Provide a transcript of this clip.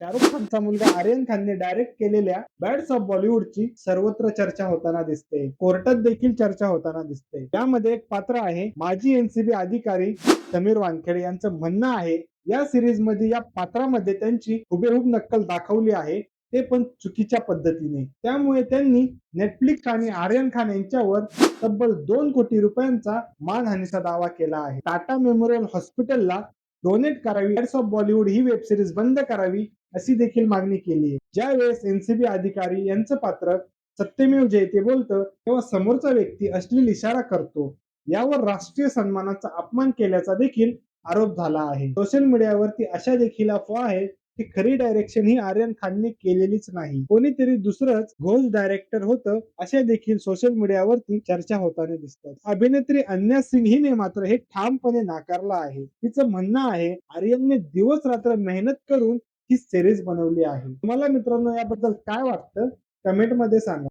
शाहरुख खानचा मुलगा आर्यन खानने डायरेक्ट केलेल्या बॅड्स ऑफ बॉलिवूडची सर्वत्र चर्चा होताना दिसते. कोर्टात देखील चर्चा होताना दिसते. त्यामध्ये एक पात्र आहे माजी एनसीबी अधिकारी समीर वानखेडे यांचं म्हणणं आहे या सिरीजमध्ये या पात्रामध्ये त्यांची हुबेहूब नक्कल दाखवली आहे. ते पण चुकीच्या पद्धतीने. त्यामुळे त्यांनी नेटफ्लिक्स आणि आर्यन खान यांच्यावर तब्बल दोन कोटी रुपयांचा मानहानीचा दावा केला आहे. टाटा मेमोरियल हॉस्पिटलला डोनेट करावी. ऑफ बॉलिवूड ही वेब सिरीज बंद करावी. अशी देखील मागणी केली. ज्या वेळेस एनसीबी अधिकारी यांचं पात्र सत्यमेव जयते बोलतं तेव्हा समोरचा व्यक्ती अश्लील इशारा करतो. यावर राष्ट्रीय सन्मानाचा अपमान केल्याचा देखील आरोप झाला आहे. सोशल मीडियावरती अशा देखील अफवा आहे की खरी डायरेक्शन ही आर्यन खानने केलेलीच नाही. कोणीतरी दुसरंच घोष डायरेक्टर होतं अशा देखील सोशल मीडियावरती चर्चा होताना दिसतात. अभिनेत्री अन्या सिंग हिने मात्र हे ठामपणे नाकारलं आहे. तिचं म्हणणं आहे आर्यनने दिवस रात्र मेहनत करून ही सिरीज बनवली आहे. तुम्हाला मित्रांनो याबद्दल काय वाटतं? कमेंटमध्ये सांगा.